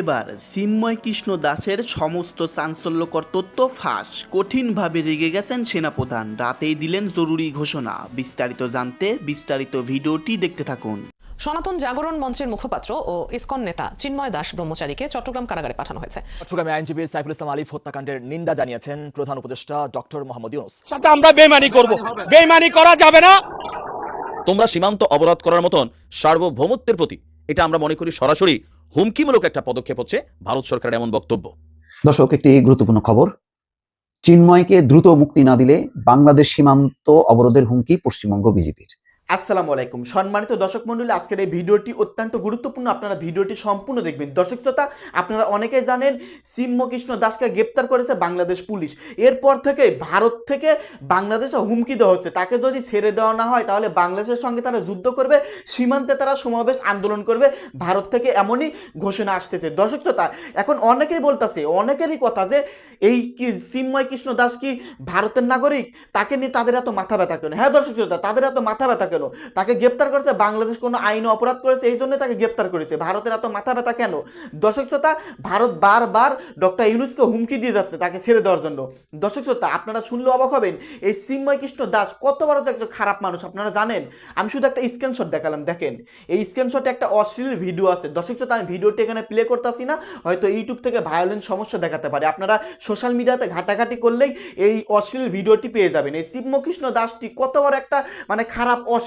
এবার চিন্ময় কৃষ্ণ দাসের সমস্ত চাঞ্চল্যকর তথ্য ফাঁস কঠিনভাবে রেগে গেছেন সেনাপ্রধান। রাতেই দিলেন জরুরি ঘোষণা। বিস্তারিত জানতে বিস্তারিত ভিডিওটি দেখতে থাকুন। সনাতন জাগরণ মঞ্চের মুখপাত্র ও ইসকন নেতা চিন্ময় দাস ব্রহ্মচারীকে চট্টগ্রাম কারাগারে পাঠানো হয়েছে। চট্টগ্রামে আইনজীবী সাইফুল ইসলাম আলিফ হত্যাকাণ্ডের নিন্দা জানিয়েছেন প্রধান উপদেষ্টা ডক্টর মোহাম্মদ ইউনুস। সাথে আমরা বেমানি করব। বেমানি করা যাবে না। তোমরা সীমান্ত অবরোধ করার মতন সার্বভৌমত্বের প্রতি এটা আমরা মনে করি সরাসরি হুমকিমূলক একটা পদক্ষেপ হচ্ছে ভারত সরকারের এমন বক্তব্য। দর্শক, একটি গুরুত্বপূর্ণ খবর। চিন্ময়কে দ্রুত মুক্তি না দিলে বাংলাদেশ সীমান্ত অবরোধের হুমকি পশ্চিমবঙ্গ বিজেপির। আসসালামু আলাইকুম। সম্মানিত দর্শক মণ্ডলী, আজকের এই ভিডিওটি অত্যন্ত গুরুত্বপূর্ণ। আপনারা ভিডিওটি সম্পূর্ণ দেখবেন। দর্শক শ্রোতা, আপনারা অনেকেই জানেন সিম্মকৃষ্ণ দাসকে গ্রেপ্তার করেছে বাংলাদেশ পুলিশ। এরপর থেকে ভারত থেকে বাংলাদেশে হুমকি দেওয়া হচ্ছে। তাকে যদি ছেড়ে দেওয়া না হয়, তাহলে বাংলাদেশের সঙ্গে তারা যুদ্ধ করবে, সীমান্তে তারা সমাবেশ আন্দোলন করবে। ভারত থেকে এমনই ঘোষণা আসতেছে। দর্শক শ্রোতা, এখন অনেকেই বলতেছে, অনেকেরই কথা যে, এই কি চিন্ময় কৃষ্ণ দাস কি ভারতের নাগরিক? তাকে নিয়ে তাদের এত মাথা ব্যথা কেন? হ্যাঁ দর্শক শ্রোতা, তাদের এত মাথা ব্যথা কেন? তাকে গ্রেপ্তার করেছে বাংলাদেশ, কোনো আইন অপরাধ করেছে, এই জন্য তাকে গ্রেপ্তার করেছে। ভারতের এত মাথা ব্যথা কেন? দর্শক শ্রোতা, ভারত বারবার ডক্টর ইউনুসকে হুমকি দিয়ে যাচ্ছে তাকে ছেড়ে দেওয়ার জন্য। দর্শক শ্রোতা, আপনারা শুনলে অবাক হবেন, এই চিন্ময় কৃষ্ণ দাস কত বড় যে একজন খারাপ মানুষ, আপনারা জানেন? আমি শুধু একটা স্ক্রিনশট দেখালাম, দেখেন। এই স্ক্রিনশটে একটা অশ্লীল ভিডিও আছে। দর্শক শ্রোতা, আমি ভিডিওটি এখানে প্লে করতেছি না, হয়তো ইউটিউব থেকে ভায়োলেন্স সমস্যা দেখাতে পারে। আপনারা সোশ্যাল মিডিয়াতে ঘাটাঘাটি করলেই এই অশ্লীল ভিডিওটি পেয়ে যাবেন। এই শিবমকৃষ্ণ দাসটি কত বড় একটা মানে খারাপ অশ্লীল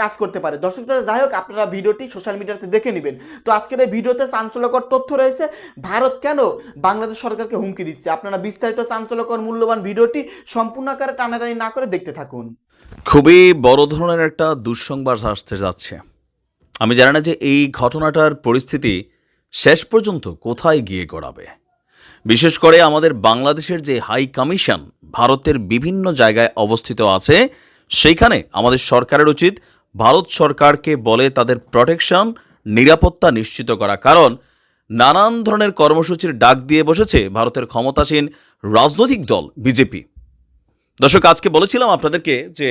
কাজ করতে পারে। দর্শক, যাই হোক, আপনারা ভিডিওটি সোশ্যাল মিডিয়াতে দেখে নেবেন। তো আজকের এই ভিডিওতে চাঞ্চল্যকর তথ্য রয়েছে। ভারত কেন বাংলাদেশ সরকারকে হুমকি দিচ্ছে? আপনারা বিস্তারিত চাঞ্চল্যকর মূল্যবান ভিডিওটি সম্পূর্ণ আকারে টানাটানি না করে দেখতে থাকুন। খুবই বড় ধরনের একটা দুঃসংবাদ আসতে যাচ্ছে। আমি জানি না যে এই ঘটনাটার পরিস্থিতি শেষ পর্যন্ত কোথায় গিয়ে গড়াবে। বিশেষ করে আমাদের বাংলাদেশের যে হাই কমিশন, ভারতের বিভিন্ন জায়গায় অবস্থিত আছে সেইখানে আমাদের সরকারের উচিত ভারত সরকারকে বলে তাদের প্রোটেকশন নিরাপত্তা নিশ্চিত করা। কারণ নানান ধরনের কর্মসূচির ডাক দিয়ে বসেছে ভারতের ক্ষমতাসীন রাজনৈতিক দল, বিজেপি। দর্শক, আজকে বলেছিলাম আপনাদেরকে যে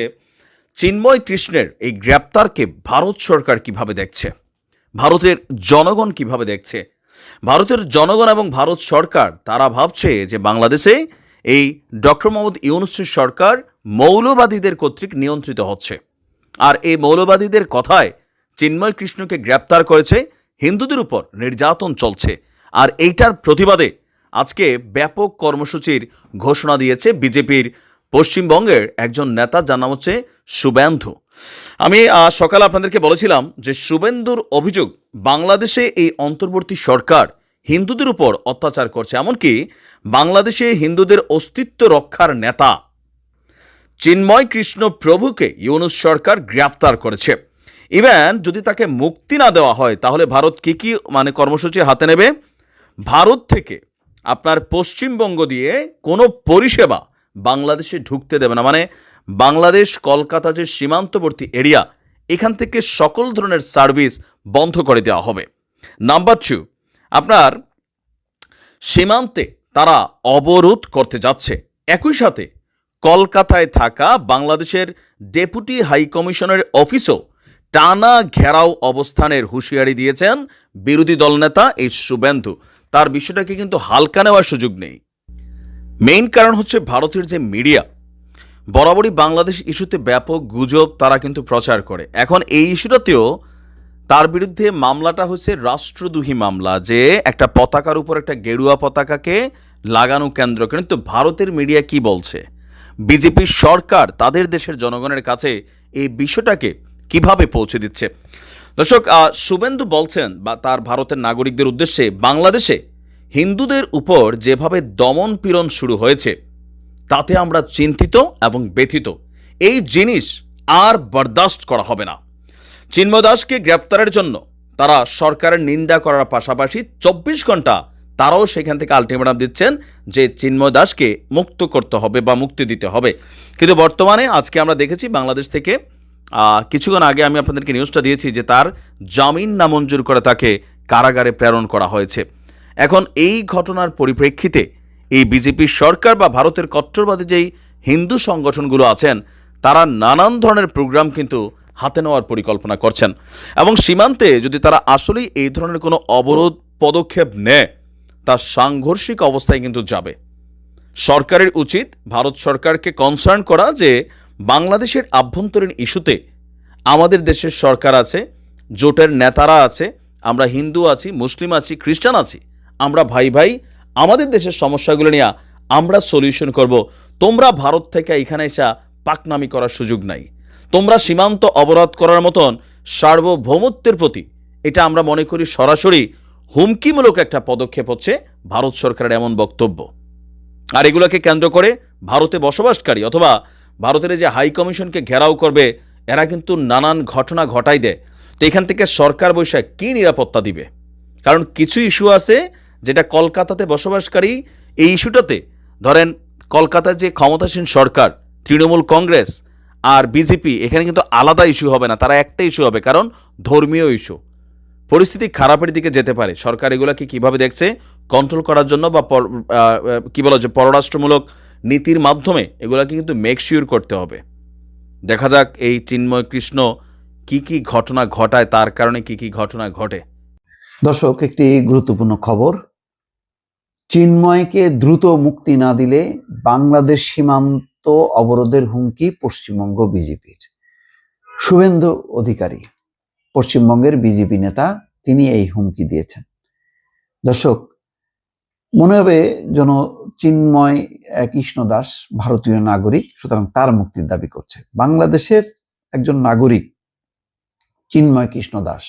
চিন্ময় কৃষ্ণের এই গ্রেপ্তারকে ভারত সরকার কীভাবে দেখছে, ভারতের জনগণ কীভাবে দেখছে, ভারতের জনগণ এবং ভারত সরকার তারা ভাবছে যে বাংলাদেশে এই ডক্টর মোহাম্মদ ইউনুসের সরকার মৌলবাদীদের কর্তৃক নিয়ন্ত্রিত হচ্ছে। আর এই মৌলবাদীদের কথায় চিন্ময় কৃষ্ণকে গ্রেপ্তার করেছে, হিন্দুদের উপর নির্যাতন চলছে। আর এইটার প্রতিবাদে আজকে ব্যাপক কর্মসূচির ঘোষণা দিয়েছে বিজেপির পশ্চিমবঙ্গের একজন নেতা, যার নাম হচ্ছে শুভেন্দু। আমি সকালে আপনাদেরকে বলেছিলাম যে শুভেন্দুর অভিযোগ, বাংলাদেশে এই অন্তর্বর্তী সরকার হিন্দুদের উপর অত্যাচার করছে। এমনকি বাংলাদেশে হিন্দুদের অস্তিত্ব রক্ষার নেতা চিন্ময় কৃষ্ণ প্রভুকে ইউনুস সরকার গ্রেপ্তার করেছে। ইভেন যদি তাকে মুক্তি না দেওয়া হয়, তাহলে ভারত কি কি মানে কর্মসূচি হাতে নেবে? ভারত থেকে আপনার পশ্চিমবঙ্গ দিয়ে কোনো পরিষেবা বাংলাদেশে ঢুকতে দেবে না। মানে বাংলাদেশ, কলকাতা যে সীমান্তবর্তী এরিয়া, এখান থেকে সকল ধরনের সার্ভিস বন্ধ করে দেওয়া হবে। নাম্বার টু আপনার সীমান্তে তারা অবরোধ করতে যাচ্ছে। একই সাথে কলকাতায় থাকা বাংলাদেশের ডেপুটি হাই কমিশনের অফিসও টানা ঘেরাও অবস্থানের হুঁশিয়ারি দিয়েছেন বিরোধী দলনেতা এই শুভেন্দু। তার বিষয়টাকে কিন্তু হালকা নেওয়ার সুযোগ নেই। মেইন কারণ হচ্ছে ভারতের যে মিডিয়া, বরাবরই বাংলাদেশ ইস্যুতে ব্যাপক গুজব তারা কিন্তু প্রচার করে। এখন এই ইস্যুটাতেও তার বিরুদ্ধে মামলাটা হচ্ছে রাষ্ট্রদ্রোহী মামলা, যে একটা পতাকার উপর একটা গেরুয়া পতাকাকে লাগানো কেন্দ্র কিন্তু ভারতের মিডিয়া কি বলছে? বিজেপির সরকার তাদের দেশের জনগণের কাছে এই বিষয়টাকে কীভাবে পৌঁছে দিচ্ছে? দর্শক শুভেন্দু বলছেন বা তার ভারতের নাগরিকদের উদ্দেশ্যে বাংলাদেশে হিন্দুদের উপর যেভাবে দমন পীড়ন শুরু হয়েছে, তাতে আমরা চিন্তিত এবং ব্যথিত। এই জিনিস আর বরদাস্ত করা হবে না। চিন্ময় দাসকে গ্রেপ্তারের জন্য তারা সরকারের নিন্দা করার পাশাপাশি চব্বিশ ঘণ্টা তারাও সেখান থেকে আলটিমেটাম দিচ্ছেন যে চিন্ময় দাসকে মুক্ত করতে হবে বা মুক্তি দিতে হবে। কিন্তু বর্তমানে আজকে আমরা দেখেছি বাংলাদেশ থেকে কিছুক্ষণ আগে আমি আপনাদেরকে নিউজটা দিয়েছি যে তার জামিন নামঞ্জুর করে তাকে কারাগারে প্রেরণ করা হয়েছে। এখন এই ঘটনার পরিপ্রেক্ষিতে এই বিজেপির সরকার বা ভারতের কট্টরবাদী যেই হিন্দু সংগঠনগুলো আছেন, তারা নানান ধরনের প্রোগ্রাম কিন্তু হাতে নেওয়ার পরিকল্পনা করছেন। এবং সীমান্তে যদি তারা আসলেই এই ধরনের কোনো অবরোধ পদক্ষেপ নেয়, তা সাংঘর্ষিক অবস্থায় কিন্তু যাবে। সরকারের উচিত ভারত সরকারকে কনসার্ন করা যে বাংলাদেশের আভ্যন্তরীণ ইস্যুতে আমাদের দেশের সরকার আছে, জোটের নেতারা আছে, আমরা হিন্দু আছি, মুসলিম আছি, খ্রিস্টান আছি, আমরা ভাই ভাই, আমাদের দেশের সমস্যাগুলো নিয়ে আমরা সলিউশন করব। তোমরা ভারত থেকে এখানে এসা পাকনামি করার সুযোগ নাই। তোমরা সীমান্ত অবরোধ করার মতন সার্বভৌমত্বের প্রতি এটা আমরা মনে করি সরাসরি হুমকিমূলক একটা পদক্ষেপ হচ্ছে ভারত সরকারের এমন বক্তব্য। আর এগুলোকে কেন্দ্র করে ভারতে বসবাসকারী অথবা ভারতের যে হাই কমিশনকে ঘেরাও করবে, এরা কিন্তু নানান ঘটনা ঘটাই দেয়। তো এখান থেকে সরকার বৈশাখ কী নিরাপত্তা দিবে? কারণ কিছু ইস্যু আছে যেটা কলকাতাতে বসবাসকারী, এই ইস্যুটাতে ধরেন কলকাতার যে ক্ষমতাসীন সরকার, তৃণমূল কংগ্রেস আর বিজেপি এখানে কিন্তু আলাদা ইস্যু হবে না, তারা একটা ইস্যু হবে, কারণ ধর্মীয় ইস্যু পরিস্থিতি খারাপের দিকে যেতে পারে, সরকার এগুলোকে কীভাবে দেখছে? কন্ট্রোল করার জন্য বা কি বলা যে পররাষ্ট্রমূলক নীতির মাধ্যমে এগুলোকে কিন্তু মেকশিওর করতে হবে। দেখা যাক এই চিন্ময় কৃষ্ণ কি কি ঘটনা ঘটায়, তার কারণে কি কি ঘটনা ঘটে। দর্শক, একটি গুরুত্বপূর্ণ খবর। চিন্ময়কে দ্রুত মুক্তি না দিলে বাংলাদেশ সীমান্ত অবরোধের হুমকি পশ্চিমবঙ্গ বিজেপির। শুভেন্দু অধিকারী, পশ্চিমবঙ্গের বিজেপি নেতা, তিনি এই হুমকি দিয়েছেন। দর্শক, মনে হবে যেন চিন্ময় কৃষ্ণ দাস ভারতীয় নাগরিক, সুতরাং তার মুক্তির দাবি করছে। বাংলাদেশের একজন নাগরিক, চিন্ময় কৃষ্ণ দাস,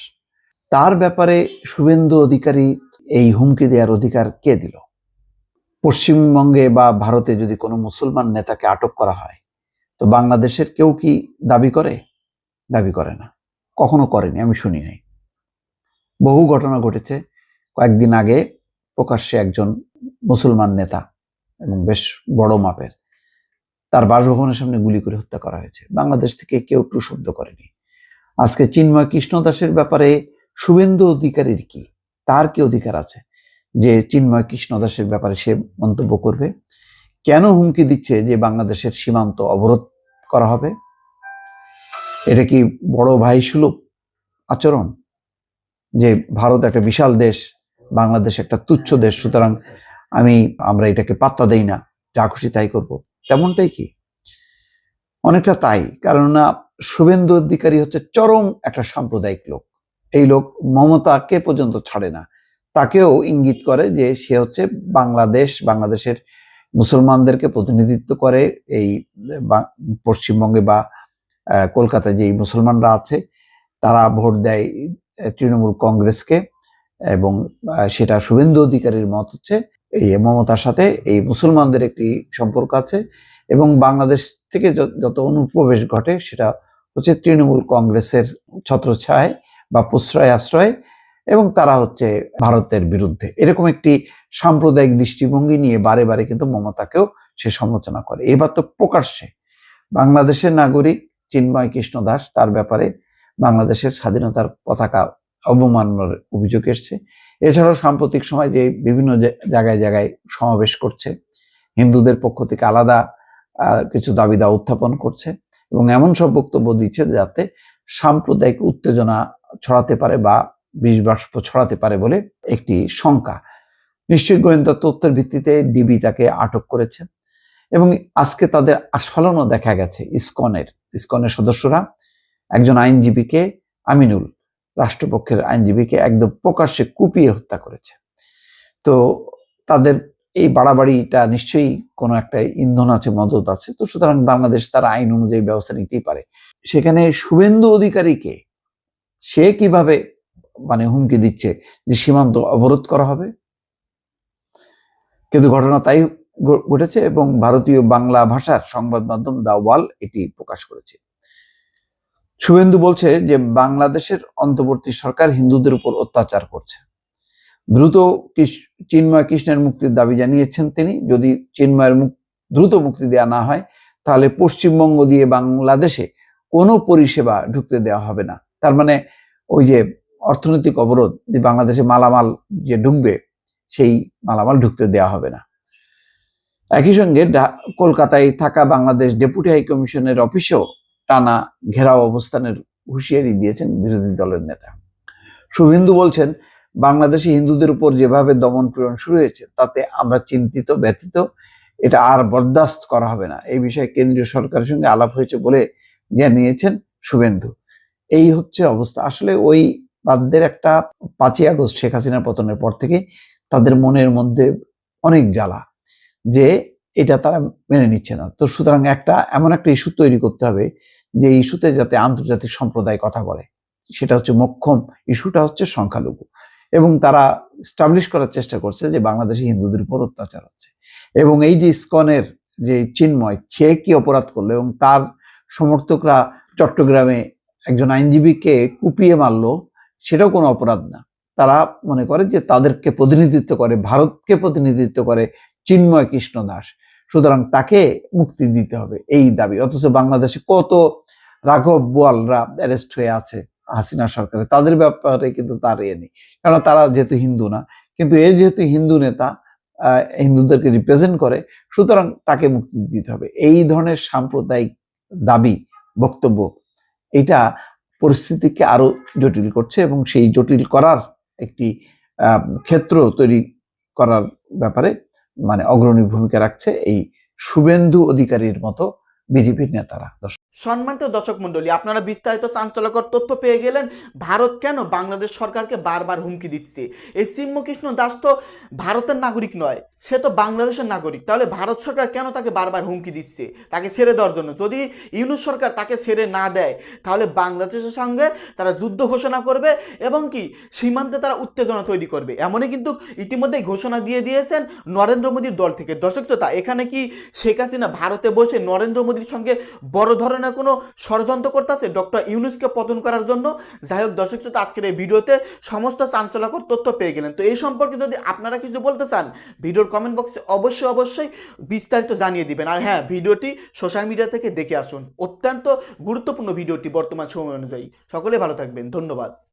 তার ব্যাপারে শুভেন্দু অধিকারী এই হুমকি দেওয়ার অধিকার কে দিল? পশ্চিমবঙ্গে বা ভারতে যদি কোনো মুসলমান নেতাকে আটক করা হয়, তো বাংলাদেশের কেউ কি দাবি করে? দাবি করে না। কখনো করেনি, আমি শুনি নাই। বহু ঘটনা ঘটেছে। কয়েকদিন আগে প্রকাশ্যে একজন মুসলমান নেতা এবং বেশ বড় মাপের, তার বাসভবনের সামনে গুলি করে হত্যা করা হয়েছে। বাংলাদেশ থেকে কেউ টু শব্দ করেনি। আজকে চিন্ময় কৃষ্ণ দাসের ব্যাপারে শুভেন্দু অধিকারীর কি? তার কি অধিকার আছে? যে চিন্ময় কৃষ্ণ দাসের ব্যাপারে সে মন্তব্য করবে। কেন হুমকি দিচ্ছে যে বাংলাদেশের সীমান্ত অবরোধ করা হবে? এটা কি বড় ভাই সুলভ আচরণ? যে ভারত একটা বিশাল দেশ, বাংলাদেশ একটা তুচ্ছ দেশ, সুতরাং আমি, আমরা এটাকে পাত্তা দেই না, যা খুশি তাই করব। তেমনটাই কি? অনেকটা তাই, কেননা শুভেন্দু অধিকারী হচ্ছে চরম একটা সাম্প্রদায়িক লোক। এই লোক মমতাকে পর্যন্ত ছাড়ে না। তাকেও ইঙ্গিত করে যে সে হচ্ছে বাংলাদেশ, বাংলাদেশের মুসলমানদেরকে প্রতিনিধিত্ব করে এই পশ্চিমবঙ্গে বা কলকাতায় যে মুসলমানরা আছে, তারা ভোট দেয় তৃণমূল কংগ্রেসকে এবং সেটা শুভেন্দু অধিকারীর মত হচ্ছে এই মমতার সাথে এই মুসলমানদের একটি সম্পর্ক আছে এবং বাংলাদেশ থেকে যত- অনুপ্রবেশ ঘটে সেটা হচ্ছে তৃণমূল কংগ্রেসের ছত্রছায় বা প্রশ্রয় আশ্রয় এবং তারা হচ্ছে ভারতের বিরুদ্ধে। এরকম একটি সাম্প্রদায়িক দৃষ্টিভঙ্গি নিয়ে বারে বারে কিন্তু মমতাকেও সে সমালোচনা করে। এবার তো প্রকাশ্যে বাংলাদেশের নাগরিক চিন্ময় কৃষ্ণ দাস, তার ব্যাপারে বাংলাদেশের স্বাধীনতার পতাকা অবমাননার অভিযোগ এসছে। এছাড়াও সাম্প্রতিক সময় যে বিভিন্ন জায়গায় জায়গায় সমাবেশ করছে, হিন্দুদের পক্ষ থেকে আলাদা কিছু দাবি দাওয়া উত্থাপন করছে এবং এমন সব বক্তব্য দিচ্ছে যাতে সাম্প্রদায়িক উত্তেজনা ছড়াতে পারে বা বিষ বাষ্প ছড়াতে পারে বলে একটি শঙ্কা। নিশ্চয়ই গোয়েন্দা তথ্যের ভিত্তিতে ডিবি তাকে আটক করেছে এবং আজকে তাদের আস্ফালনও দেখা গেছে ইসকনের। ইসকনের সদস্যরা একজন আইনজীবীকে, আমিনুল রাষ্ট্রপক্ষের আইনজীবীকে একদম প্রকাশ্যে কুপিয়ে হত্যা করেছে। তো তাদের এই বাড়াবাড়িটা নিশ্চয়ই কোনো একটা ইন্ধন আছে, মদত আছে, তো সুতরাং বাংলাদেশ তার আইন অনুযায়ী ব্যবস্থা নিতেই পারে। সেখানে শুভেন্দু অধিকারীকে সে কীভাবে মানে হুমকি দিচ্ছে যে সীমান্ত অবরোধ করা হবে। কিন্তু ঘটনা তাই ঘটেছে এবং ভারতীয় বাংলা ভাষার সংবাদ মাধ্যম দা ওয়াল এটি প্রকাশ করেছে। শুভেন্দু বলছে যে বাংলাদেশের অন্তর্বর্তী সরকার হিন্দুদের উপর অত্যাচার করছে। দ্রুত চিন্ময় কৃষ্ণের মুক্তির দাবি জানিয়েছেন তিনি। যদি চিন্ময়ের দ্রুত মুক্তি দেওয়া না হয়, তাহলে পশ্চিমবঙ্গ দিয়ে বাংলাদেশে কোনো পরিষেবা ঢুকতে দেওয়া হবে না। তার মানে ওই যে অর্থনৈতিক অবরোধ যে বাংলাদেশে মালামাল যে ঢুকবে, সেই মালামাল ঢুকতে দেওয়া হবে না। একই সঙ্গে কলকাতায় থাকা বাংলাদেশ ডেপুটি হাই কমিশনের অফিসেও টানা ঘেরাও অবস্থানের হুঁশিয়ারি দিয়েছেন বিরোধী দলের নেতা। শুভেন্দু বলছেন, বাংলাদেশে হিন্দুদের উপর যেভাবে দমন পীড়ন শুরু হয়েছে, তাতে আমরা চিন্তিত ব্যতীত এটা আর বরদাস্ত করা হবে না। এই বিষয়ে কেন্দ্রীয় সরকারের সঙ্গে আলাপ হয়েছে বলে জানিয়েছেন শুভেন্দু। এই হচ্ছে অবস্থা। আসলে ওই তাদের একটা পাঁচই আগস্ট শেখ হাসিনার পতনের পর থেকে তাদের মনের মধ্যে অনেক জ্বালা যে এটা তারা মেনে নিচ্ছে না। তো সুতরাং একটা এমন একটা ইস্যু তৈরি করতে হবে যে ইস্যুতে যাতে আন্তর্জাতিক সম্প্রদায় কথা বলে। সেটা হচ্ছে মক্ষম ইস্যুটা হচ্ছে সংখ্যালঘু। এবং তারা স্টাবলিশ করার চেষ্টা করছে যে বাংলাদেশে হিন্দুদের উপর অত্যাচার হচ্ছে। এবং এই যে ইস্কনের যে চিন্ময়, সে কি অপরাধ করল এবং তার সমর্থকরা চট্টগ্রামে একজন আইনজীবীকে কুপিয়ে মারলো সেটাও কোনো অপরাধ না। তারা মনে করে যে তাদেরকে প্রতিনিধিত্ব করে, ভারতকে প্রতিনিধিত্ব করে চিন্ময় কৃষ্ণ দাস। সুতরাং তাকে মুক্তি দিতে হবে এই দাবি। অথচ বাংলাদেশে কত রাঘব বোয়ালরা অ্যারেস্ট হয়ে আছে হাসিনা সরকারে, তাদের ব্যাপারে কিন্তু তার ইয়ে নেই। কারণ তারা যেহেতু হিন্দু না, কিন্তু এ যেহেতু হিন্দু নেতা হিন্দুদেরকে রিপ্রেজেন্ট করে, সুতরাং তাকে মুক্তি দিতে হবে। এই ধরনের সাম্প্রদায়িক দাবি, বক্তব্য, এটা পরিস্থিতিকে আরও জটিল করছে এবং সেই জটিল করার একটি ক্ষেত্র তৈরি করার ব্যাপারে মানে অগ্রণী ভূমিকা রাখছে এই শুভেন্দু অধিকারীর মতো বিজেপির নেতারা। সম্মানিত দর্শক মন্ডলী আপনারা বিস্তারিত চাঞ্চল্যকর তথ্য পেয়ে গেলেন। ভারত কেন বাংলাদেশ সরকারকে বারবার হুমকি দিচ্ছে? এই সিম্মকৃষ্ণ দাস তো ভারতের নাগরিক নয়, সে তো বাংলাদেশের নাগরিক। তাহলে ভারত সরকার কেন তাকে বারবার হুমকি দিচ্ছে? তাকে ছেড়ে দেওয়ার জন্য। যদি ইউনুস সরকার তাকে ছেড়ে না দেয়, তাহলে বাংলাদেশের সঙ্গে তারা যুদ্ধ ঘোষণা করবে এবং কি সীমান্তে তারা উত্তেজনা তৈরি করবে। এমনই কিন্তু ইতিমধ্যেই ঘোষণা দিয়ে দিয়েছেন নরেন্দ্র মোদীর দল থেকে। দর্শক শ্রোতা, এখানে কি শেখ হাসিনা ভারতে বসে নরেন্দ্র মোদীর সঙ্গে বড় ধরনের কোনো ষড়যন্ত্র করতেছে? ডক্টর ইউনুসকে পতন করার জন্য? যাই হোক, দর্শক শ্রোতা, আজকের এই ভিডিওতে সমস্ত চাঞ্চলকর তথ্য পেয়ে গেলেন। তো এই সম্পর্কে যদি আপনারা কিছু বলতে চান, ভিডিওর কমেন্ট বক্সে অবশ্যই অবশ্যই বিস্তারিত জানিয়ে দিবেন। আর হ্যাঁ ভিডিওটি সোশ্যাল মিডিয়া থেকে দেখে আসুন। অত্যন্ত গুরুত্বপূর্ণ ভিডিওটি বর্তমান সময় অনুযায়ী। সকলে ভালো থাকবেন। ধন্যবাদ।